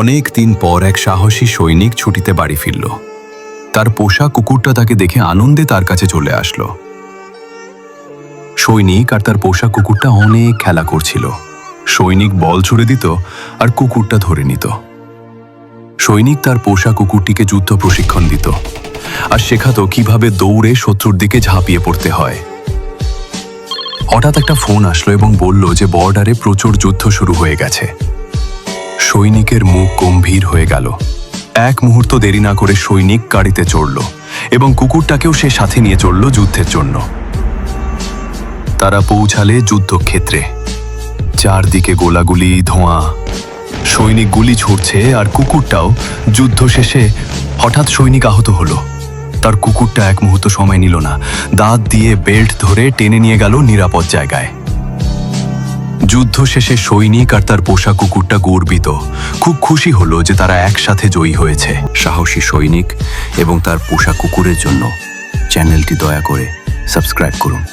অনেক দিন পর এক সাহসী সৈনিক ছুটিতে বাড়ি ফিরল। তার পোষা কুকুরটা তাকে দেখে আনন্দে তার কাছে চলে আসলো। সৈনিক আর তার পোষা কুকুরটা অনেক খেলা করছিল। সৈনিক বল ছুড়ে দিত আর কুকুরটা ধরে নিত। সৈনিক তার পোষা কুকুরটিকে যুদ্ধ প্রশিক্ষণ দিত আর শেখাতো কীভাবে দৌড়ে শত্রুর দিকে ঝাঁপিয়ে পড়তে হয়। হঠাৎ একটা ফোন আসলো এবং বলল যে বর্ডারে প্রচুর যুদ্ধ শুরু হয়ে গেছে। সৈনিকের মুখ গম্ভীর হয়ে গেল। এক মুহূর্ত দেরি না করে সৈনিক গাড়িতে চড়ল এবং কুকুরটাকেও সে সাথে নিয়ে চলল যুদ্ধের জন্য। তারা পৌঁছালে যুদ্ধক্ষেত্রে। চারদিকে গোলাগুলি, ধোঁয়া। সৈনিক গুলি ছুটছে আর কুকুরটাও যুদ্ধ শেষে হঠাৎ সৈনিক আহত হলো। তার কুকুরটা এক মুহূর্ত সময় নিল না। দাঁত দিয়ে বেল্ট ধরে টেনে নিয়ে গেল নিরাপদ জায়গায়। যুদ্ধ শেষে সৈনিক আর তার পোষা কুকুরটা গর্বিত। খুব খুশি হলো যে তারা একসাথে জয়ী হয়েছে। সাহসী সৈনিক এবং তার পোষা কুকুরের জন্য। চ্যানেলটি দয়া করে সাবস্ক্রাইব করুন।